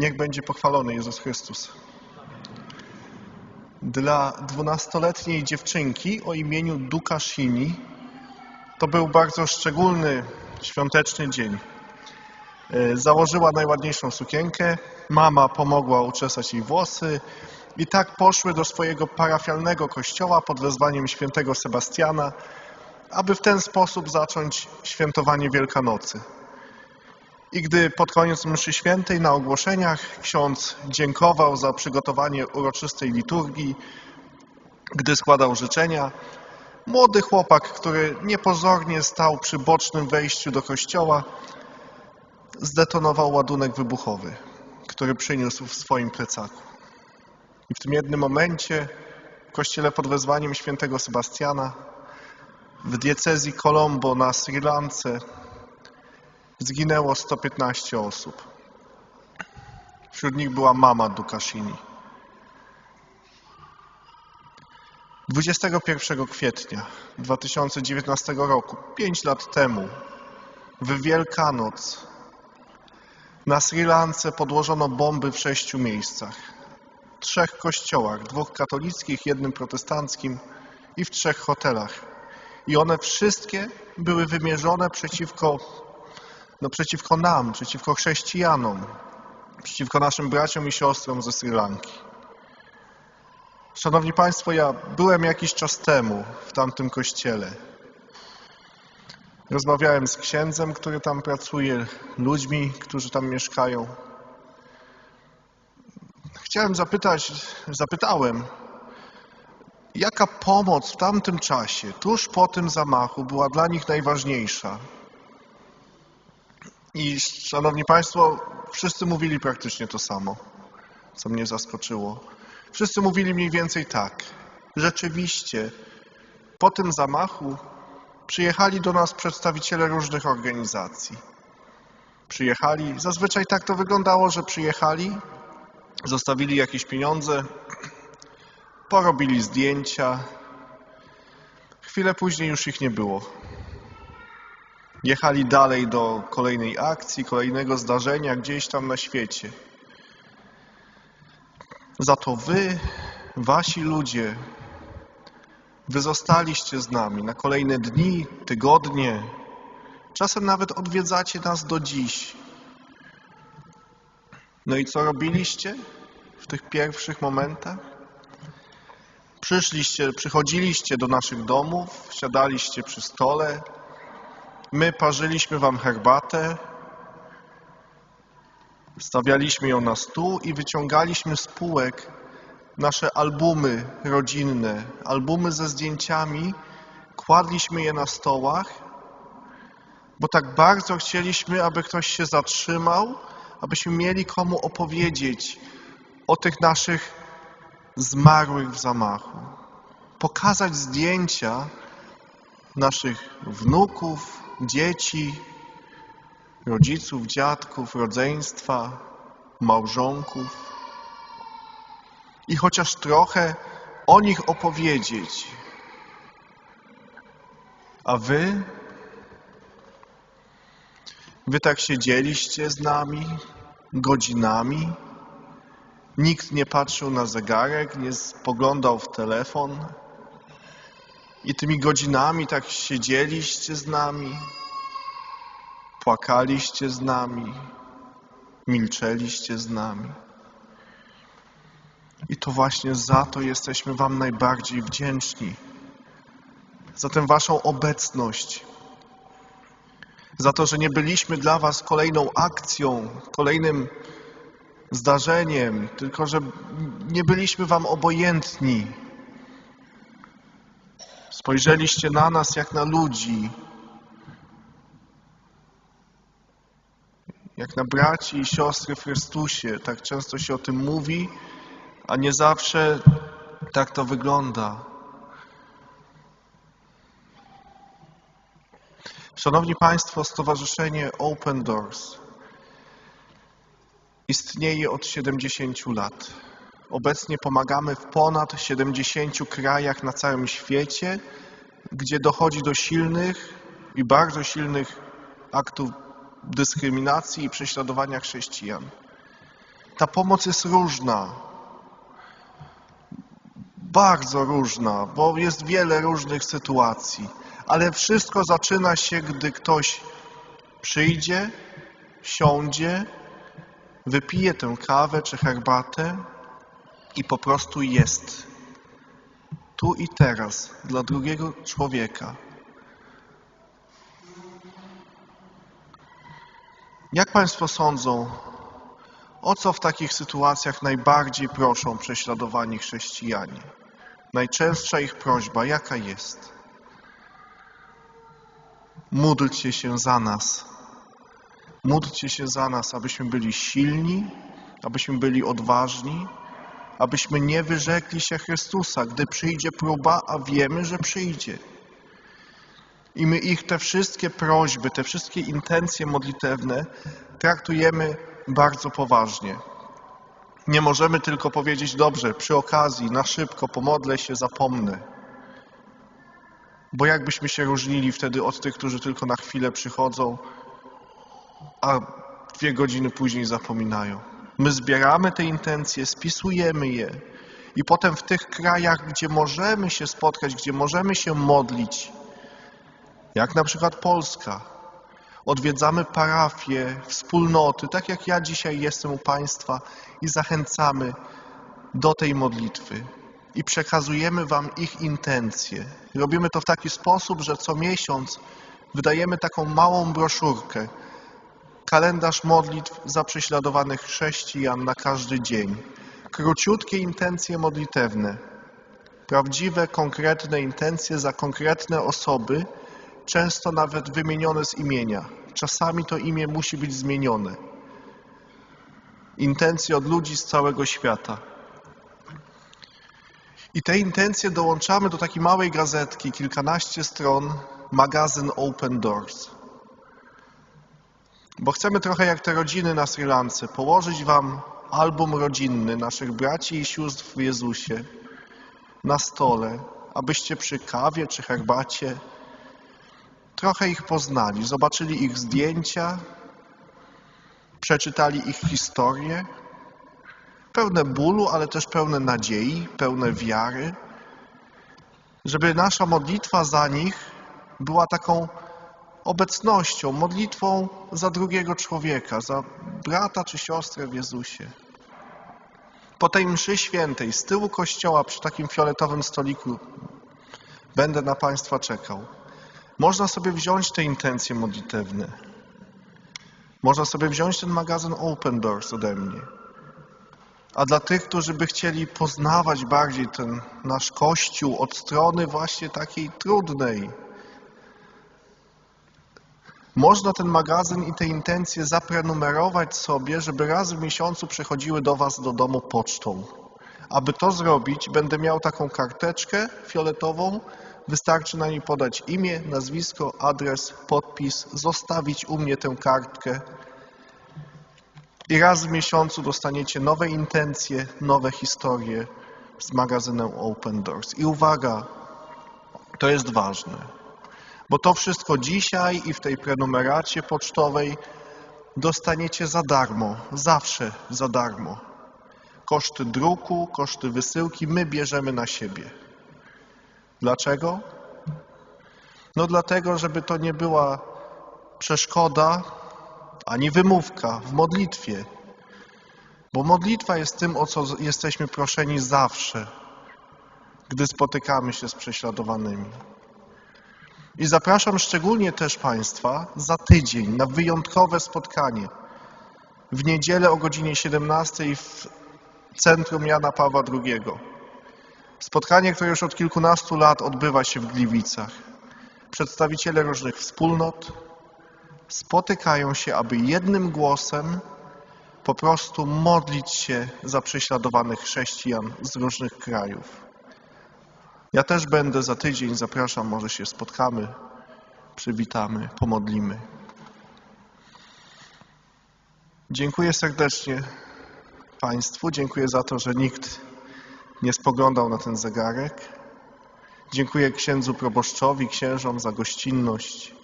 Niech będzie pochwalony Jezus Chrystus. Dla dwunastoletniej dziewczynki o imieniu Dukashini to był bardzo szczególny, świąteczny dzień. E, Założyła najładniejszą sukienkę, mama pomogła uczesać jej włosy i tak poszły do swojego parafialnego kościoła pod wezwaniem świętego Sebastiana, aby w ten sposób zacząć świętowanie Wielkanocy. I gdy pod koniec mszy świętej na ogłoszeniach ksiądz dziękował za przygotowanie uroczystej liturgii, gdy składał życzenia, młody chłopak, który niepozornie stał przy bocznym wejściu do kościoła, zdetonował ładunek wybuchowy, który przyniósł w swoim plecaku. I w tym jednym momencie w kościele pod wezwaniem świętego Sebastiana w diecezji Colombo na Sri Lance zginęło 115 osób. Wśród nich była mama Dukashini. 21 kwietnia 2019 roku, 5 lat temu, w Wielkanoc na Sri Lance podłożono bomby w sześciu miejscach. W trzech kościołach, dwóch katolickich, jednym protestanckim i w trzech hotelach. I one wszystkie były wymierzone przeciwko, no przeciwko nam, przeciwko chrześcijanom, przeciwko naszym braciom i siostrom ze Sri Lanki. Szanowni Państwo, ja byłem jakiś czas temu w tamtym kościele. Rozmawiałem z księdzem, który tam pracuje, ludźmi, którzy tam mieszkają. Chciałem zapytać, zapytałem, jaka pomoc w tamtym czasie, tuż po tym zamachu, była dla nich najważniejsza. I szanowni Państwo, wszyscy mówili praktycznie to samo, co mnie zaskoczyło. Wszyscy mówili mniej więcej tak. Rzeczywiście, po tym zamachu przyjechali do nas przedstawiciele różnych organizacji. Przyjechali, zazwyczaj tak to wyglądało, że przyjechali, zostawili jakieś pieniądze, porobili zdjęcia. Chwilę później już ich nie było. Jechali dalej do kolejnej akcji, kolejnego zdarzenia gdzieś tam na świecie. Za to wy, wasi ludzie, wy zostaliście z nami na kolejne dni, tygodnie. Czasem nawet odwiedzacie nas do dziś. No i co robiliście w tych pierwszych momentach? Przyszliście, przychodziliście do naszych domów, siadaliście przy stole, my parzyliśmy wam herbatę, stawialiśmy ją na stół i wyciągaliśmy z półek nasze albumy rodzinne, albumy ze zdjęciami, kładliśmy je na stołach, bo tak bardzo chcieliśmy, aby ktoś się zatrzymał, abyśmy mieli komu opowiedzieć o tych naszych zmarłych w zamachu. Pokazać zdjęcia naszych wnuków, dzieci, rodziców, dziadków, rodzeństwa, małżonków i chociaż trochę o nich opowiedzieć. A wy? Wy tak siedzieliście z nami godzinami, nikt nie patrzył na zegarek, nie spoglądał w telefon i tymi godzinami tak siedzieliście z nami, płakaliście z nami, milczeliście z nami. I to właśnie za to jesteśmy Wam najbardziej wdzięczni. Za tę Waszą obecność. Za to, że nie byliśmy dla Was kolejną akcją, kolejnym zdarzeniem, tylko że nie byliśmy Wam obojętni. Spojrzeliście na nas jak na ludzi, jak na braci i siostry w Chrystusie. Tak często się o tym mówi, a nie zawsze tak to wygląda. Szanowni Państwo, Stowarzyszenie Open Doors istnieje od 70 lat. Obecnie pomagamy w ponad 70 krajach na całym świecie, gdzie dochodzi do silnych i bardzo silnych aktów dyskryminacji i prześladowania chrześcijan. Ta pomoc jest różna. Bardzo różna, bo jest wiele różnych sytuacji, ale wszystko zaczyna się, gdy ktoś przyjdzie, siądzie, wypije tę kawę czy herbatę i po prostu jest. Tu i teraz dla drugiego człowieka. Jak Państwo sądzą, o co w takich sytuacjach najbardziej proszą prześladowani chrześcijanie? Najczęstsza ich prośba, jaka jest? Módlcie się za nas. Módlcie się za nas, abyśmy byli silni, abyśmy byli odważni, abyśmy nie wyrzekli się Chrystusa, gdy przyjdzie próba, a wiemy, że przyjdzie. I my ich te wszystkie prośby, te wszystkie intencje modlitewne traktujemy bardzo poważnie. Nie możemy tylko powiedzieć, dobrze, przy okazji, na szybko, pomodlę się, zapomnę. Bo jakbyśmy się różnili wtedy od tych, którzy tylko na chwilę przychodzą, a dwie godziny później zapominają. My zbieramy te intencje, spisujemy je i potem w tych krajach, gdzie możemy się spotkać, gdzie możemy się modlić, jak na przykład Polska, odwiedzamy parafie, wspólnoty, tak jak ja dzisiaj jestem u Państwa i zachęcamy do tej modlitwy i przekazujemy Wam ich intencje. Robimy to w taki sposób, że co miesiąc wydajemy taką małą broszurkę, kalendarz modlitw za prześladowanych chrześcijan na każdy dzień. Króciutkie intencje modlitewne, prawdziwe, konkretne intencje za konkretne osoby, często nawet wymienione z imienia. Czasami to imię musi być zmienione. Intencje od ludzi z całego świata. I te intencje dołączamy do takiej małej gazetki, kilkanaście stron, magazyn Open Doors. Bo chcemy trochę jak te rodziny na Sri Lance, położyć Wam album rodzinny naszych braci i sióstr w Jezusie na stole, abyście przy kawie czy herbacie trochę ich poznali, zobaczyli ich zdjęcia, przeczytali ich historię, pełne bólu, ale też pełne nadziei, pełne wiary, żeby nasza modlitwa za nich była taką obecnością, modlitwą za drugiego człowieka, za brata czy siostrę w Jezusie. Po tej mszy świętej z tyłu kościoła przy takim fioletowym stoliku będę na Państwa czekał. Można sobie wziąć te intencje modlitewne. Można sobie wziąć ten magazyn Open Doors ode mnie. A dla tych, którzy by chcieli poznawać bardziej ten nasz Kościół od strony właśnie takiej trudnej, można ten magazyn i te intencje zaprenumerować sobie, żeby raz w miesiącu przychodziły do Was do domu pocztą. Aby to zrobić, będę miał taką karteczkę fioletową. Wystarczy na niej podać imię, nazwisko, adres, podpis, zostawić u mnie tę kartkę. I raz w miesiącu dostaniecie nowe intencje, nowe historie z magazynem Open Doors. I uwaga, to jest ważne. Bo to wszystko dzisiaj i w tej prenumeracie pocztowej dostaniecie za darmo, zawsze za darmo. Koszty druku, koszty wysyłki my bierzemy na siebie. Dlaczego? No dlatego, żeby to nie była przeszkoda ani wymówka w modlitwie. Bo modlitwa jest tym, o co jesteśmy proszeni zawsze, gdy spotykamy się z prześladowanymi. I zapraszam szczególnie też Państwa za tydzień na wyjątkowe spotkanie w niedzielę o godzinie 17 w Centrum Jana Pawła II. Spotkanie, które już od kilkunastu lat odbywa się w Gliwicach. Przedstawiciele różnych wspólnot spotykają się, aby jednym głosem po prostu modlić się za prześladowanych chrześcijan z różnych krajów. Ja też będę za tydzień, zapraszam, może się spotkamy, przywitamy, pomodlimy. Dziękuję serdecznie Państwu, dziękuję za to, że nikt nie spoglądał na ten zegarek. Dziękuję księdzu proboszczowi, księżom za gościnność.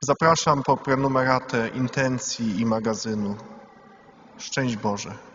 Zapraszam po prenumeratę intencji i magazynu. Szczęść Boże.